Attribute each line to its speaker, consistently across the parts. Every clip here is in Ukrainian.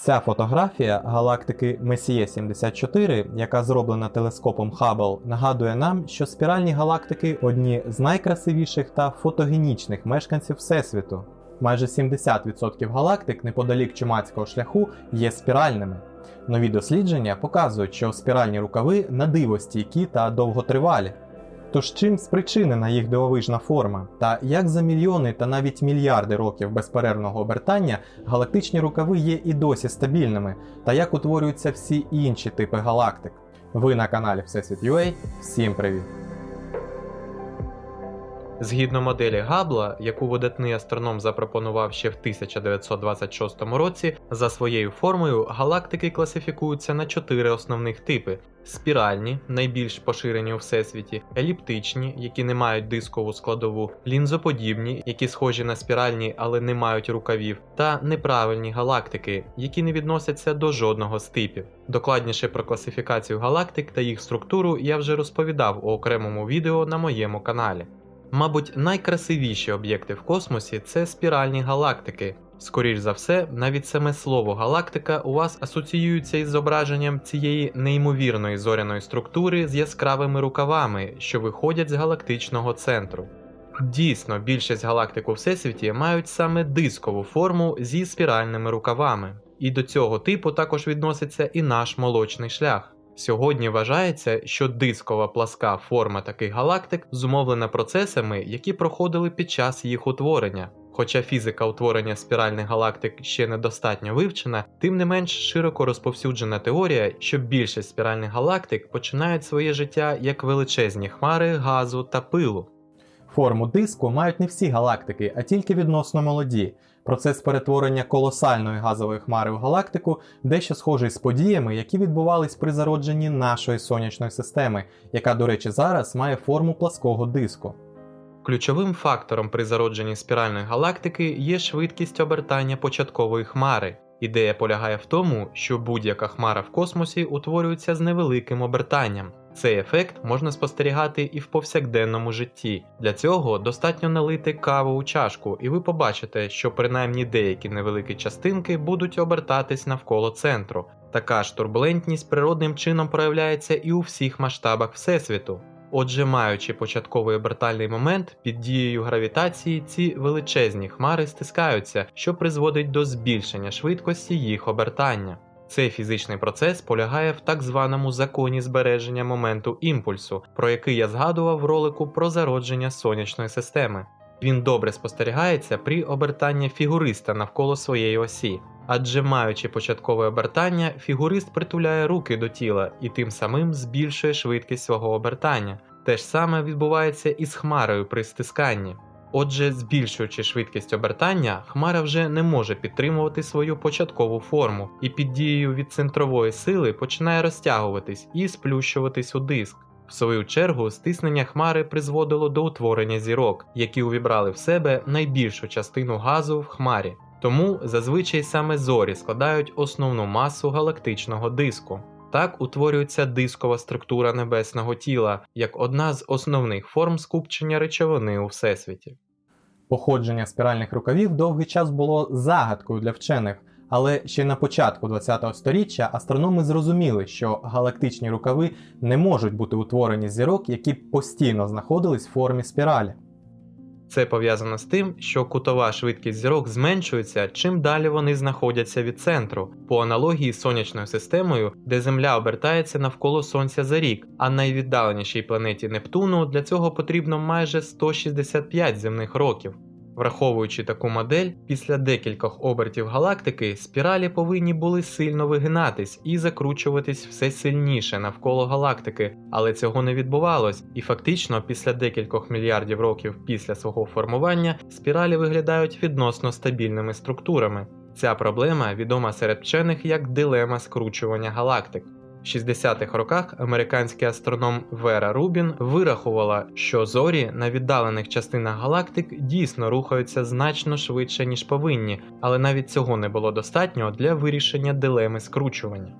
Speaker 1: Ця фотографія галактики Месіє 74, яка зроблена телескопом Хаббл, нагадує нам, що спіральні галактики одні з найкрасивіших та фотогенічних мешканців Всесвіту. Майже 70% галактик неподалік чумацького шляху є спіральними. Нові дослідження показують, що спіральні рукави на диво стійкі та довготривалі. Тож чим спричинена їх дивовижна форма, та як за мільйони та навіть мільярди років безперервного обертання галактичні рукави є і досі стабільними, та як утворюються всі інші типи галактик? Ви на каналі Всесвіт.UA. Всім привіт!
Speaker 2: Згідно моделі Габла, яку видатний астроном запропонував ще в 1926 році, за своєю формою галактики класифікуються на чотири основних типи: спіральні, найбільш поширені у всесвіті, еліптичні, які не мають дискову складову, лінзоподібні, які схожі на спіральні, але не мають рукавів, та неправильні галактики, які не відносяться до жодного з типів. Докладніше про класифікацію галактик та їх структуру я вже розповідав у окремому відео на моєму каналі. Мабуть, найкрасивіші об'єкти в космосі це спіральні галактики. Скоріш за все, навіть саме слово галактика у вас асоціюється із зображенням цієї неймовірної зоряної структури з яскравими рукавами, що виходять з галактичного центру. Дійсно, більшість галактик у всесвіті мають саме дискову форму зі спіральними рукавами, і до цього типу також відноситься і наш молочний шлях. Сьогодні вважається, що дискова пласка форма таких галактик зумовлена процесами, які проходили під час їх утворення. Хоча фізика утворення спіральних галактик ще недостатньо вивчена, тим не менш широко розповсюджена теорія, що більшість спіральних галактик починають своє життя як величезні хмари газу та пилу.
Speaker 1: Форму диску мають не всі галактики, а тільки відносно молоді. Процес перетворення колосальної газової хмари в галактику дещо схожий з подіями, які відбувались при зародженні нашої сонячної системи, яка, до речі, зараз має форму плаского диску.
Speaker 2: Ключовим фактором при зародженні спіральної галактики є швидкість обертання початкової хмари. Ідея полягає в тому, що будь-яка хмара в космосі утворюється з невеликим обертанням. Цей ефект можна спостерігати і в повсякденному житті. Для цього достатньо налити каву у чашку, і ви побачите, що принаймні деякі невеликі частинки будуть обертатись навколо центру. Така ж турбулентність природним чином проявляється і у всіх масштабах Всесвіту. Отже, маючи початковий обертальний момент, під дією гравітації ці величезні хмари стискаються, що призводить до збільшення швидкості їх обертання. Цей фізичний процес полягає в так званому законі збереження моменту імпульсу, про який я згадував в ролику про зародження сонячної системи. Він добре спостерігається при обертанні фігуриста навколо своєї осі, адже маючи початкове обертання, фігурист притуляє руки до тіла і тим самим збільшує швидкість свого обертання. Те ж саме відбувається і з хмарою при стисканні. Отже, збільшуючи швидкість обертання, хмара вже не може підтримувати свою початкову форму і під дією від центрової сили починає розтягуватись і сплющуватись у диск. В свою чергу, стиснення хмари призводило до утворення зірок, які увібрали в себе найбільшу частину газу в хмарі. Тому зазвичай саме зорі складають основну масу галактичного диску. Так утворюється дискова структура небесного тіла як одна з основних форм скупчення речовини у всесвіті.
Speaker 1: Походження спіральних рукавів довгий час було загадкою для вчених, але ще на початку ХХ століття астрономи зрозуміли, що галактичні рукави не можуть бути утворені зірок, які постійно знаходились в формі спіралі.
Speaker 2: Це пов'язано з тим, що кутова швидкість зірок зменшується, чим далі вони знаходяться від центру, по аналогії з сонячною системою, де Земля обертається навколо Сонця за рік, а найвіддаленішій планеті Нептуну для цього потрібно майже 165 земних років. Враховуючи таку модель, після декількох обертів галактики спіралі повинні були сильно вигинатись і закручуватись все сильніше навколо галактики, але цього не відбувалось, і фактично після декількох мільярдів років після свого формування спіралі виглядають відносно стабільними структурами. Ця проблема відома серед вчених як дилема скручування галактик. В 60-х роках американський астроном Вера Рубін вирахувала, що зорі на віддалених частинах галактик дійсно рухаються значно швидше, ніж повинні, але навіть цього не було достатньо для вирішення дилеми скручування.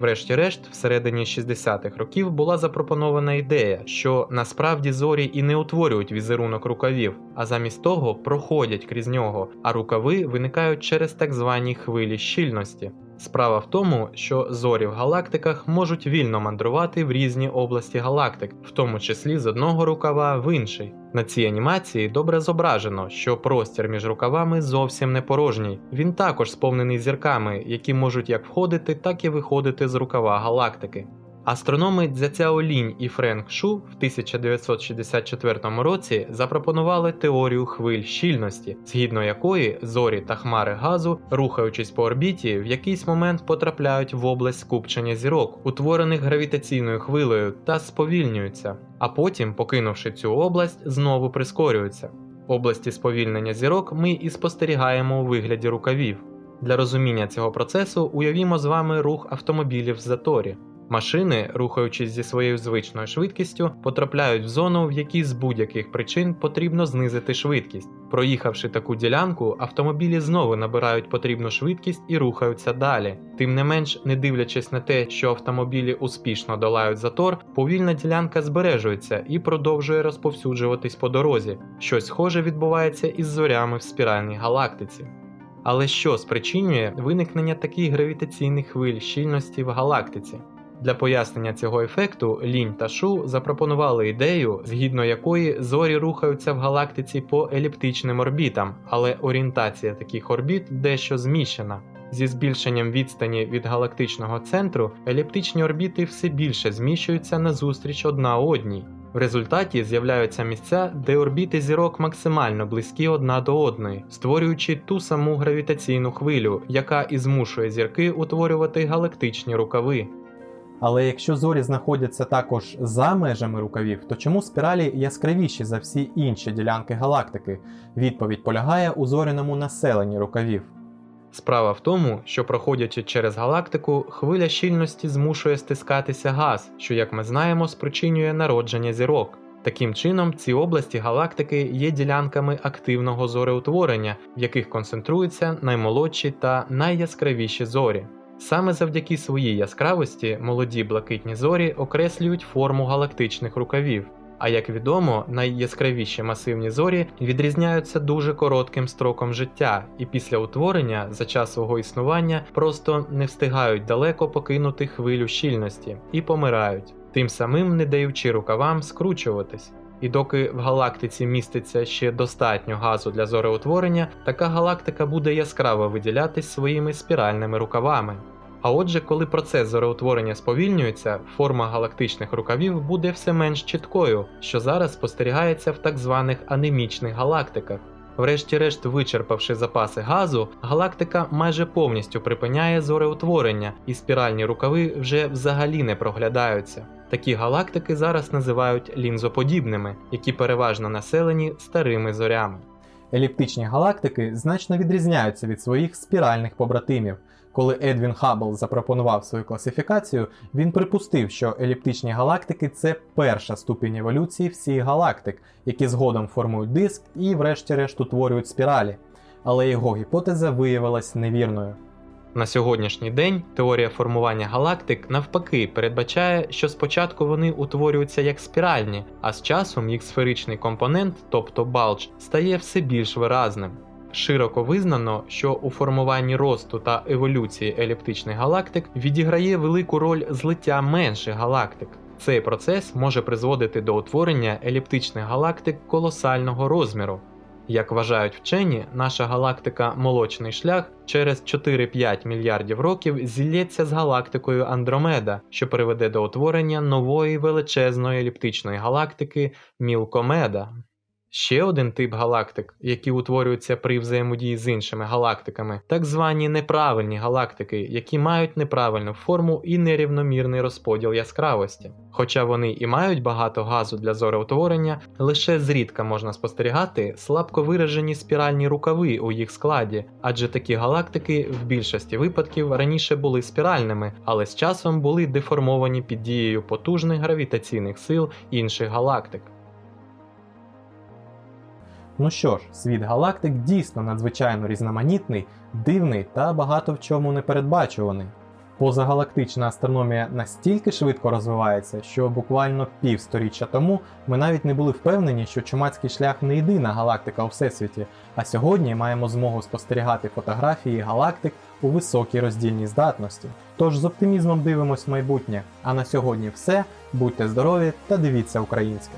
Speaker 2: Врешті-решт, всередині 60-х років була запропонована ідея, що насправді зорі і не утворюють візерунок рукавів, а замість того проходять крізь нього, а рукави виникають через так звані хвилі щільності. Справа в тому, що зорі в галактиках можуть вільно мандрувати в різні області галактик, в тому числі з одного рукава в інший. На цій анімації добре зображено, що простір між рукавами зовсім не порожній. Він також сповнений зірками, які можуть як входити, так і виходити з рукава галактики. Астрономи Цзяцяо Лінь і Френк Шу в 1964 році запропонували теорію хвиль щільності, згідно якої зорі та хмари газу, рухаючись по орбіті, в якийсь момент потрапляють в область скупчення зірок, утворених гравітаційною хвилею, та сповільнюються, а потім, покинувши цю область, знову прискорюються. Області сповільнення зірок ми і спостерігаємо у вигляді рукавів. Для розуміння цього процесу уявімо з вами рух автомобілів в заторі. Машини, рухаючись зі своєю звичною швидкістю, потрапляють в зону, в якій з будь-яких причин потрібно знизити швидкість. Проїхавши таку ділянку, автомобілі знову набирають потрібну швидкість і рухаються далі. Тим не менш, не дивлячись на те, що автомобілі успішно долають затор, повільна ділянка збережується і продовжує розповсюджуватись по дорозі. Щось схоже відбувається із зорями в спіральній галактиці. Але що спричинює виникнення таких гравітаційних хвиль щільності в галактиці? Для пояснення цього ефекту Лінь та Шу запропонували ідею, згідно якої зорі рухаються в галактиці по еліптичним орбітам, але орієнтація таких орбіт дещо зміщена. Зі збільшенням відстані від галактичного центру еліптичні орбіти все більше зміщуються назустріч одна одній. В результаті з'являються місця, де орбіти зірок максимально близькі одна до одної, створюючи ту саму гравітаційну хвилю, яка і змушує зірки утворювати галактичні рукави.
Speaker 1: Але якщо зорі знаходяться також за межами рукавів, то чому спіралі яскравіші за всі інші ділянки галактики? Відповідь полягає у зоряному населенні рукавів.
Speaker 2: Справа в тому, що проходячи через галактику, хвиля щільності змушує стискатися газ, що, як ми знаємо, спричинює народження зірок. Таким чином, ці області галактики є ділянками активного зореутворення, в яких концентруються наймолодші та найяскравіші зорі. Саме завдяки своїй яскравості молоді блакитні зорі окреслюють форму галактичних рукавів. А як відомо, найяскравіші масивні зорі відрізняються дуже коротким строком життя, і після утворення за час свого існування просто не встигають далеко покинути хвилю щільності і помирають, тим самим не даючи рукавам скручуватись. І доки в галактиці міститься ще достатньо газу для зореутворення, така галактика буде яскраво виділятись своїми спіральними рукавами. А отже, коли процес зореутворення сповільнюється, форма галактичних рукавів буде все менш чіткою, що зараз спостерігається в так званих анемічних галактиках. Врешті-решт, вичерпавши запаси газу, галактика майже повністю припиняє зореутворення, і спіральні рукави вже взагалі не проглядаються. Такі галактики зараз називають лінзоподібними, які переважно населені старими зорями.
Speaker 1: Еліптичні галактики значно відрізняються від своїх спіральних побратимів. Коли Едвін Хаббл запропонував свою класифікацію, він припустив, що еліптичні галактики це перша ступінь еволюції всіх галактик, які згодом формують диск і, врешті-решт, утворюють спіралі. Але його гіпотеза виявилась невірною.
Speaker 2: На сьогоднішній день теорія формування галактик навпаки передбачає, що спочатку вони утворюються як спіральні, а з часом їх сферичний компонент, тобто балдж, стає все більш виразним. Широко визнано, що у формуванні росту та еволюції еліптичних галактик відіграє велику роль злиття менших галактик. Цей процес може призводити до утворення еліптичних галактик колосального розміру. Як вважають вчені, наша галактика Молочний шлях через 4-5 мільярдів років зілється з галактикою Андромеда, що приведе до утворення нової величезної еліптичної галактики Мілкомеда. Ще один тип галактик, які утворюються при взаємодії з іншими галактиками, так звані неправильні галактики, які мають неправильну форму і нерівномірний розподіл яскравості. Хоча вони і мають багато газу для зореутворення, лише зрідка можна спостерігати слабко виражені спіральні рукави у їх складі, адже такі галактики в більшості випадків раніше були спіральними, але з часом були деформовані під дією потужних гравітаційних сил інших галактик.
Speaker 1: Ну що ж, світ галактик дійсно надзвичайно різноманітний, дивний та багато в чому непередбачуваний. Позагалактична астрономія настільки швидко розвивається, що буквально півсторіччя тому ми навіть не були впевнені, що чумацький шлях не єдина галактика у всесвіті. А сьогодні маємо змогу спостерігати фотографії галактик у високій роздільній здатності. Тож з оптимізмом дивимось в майбутнє. А на сьогодні все. Будьте здорові та дивіться українське.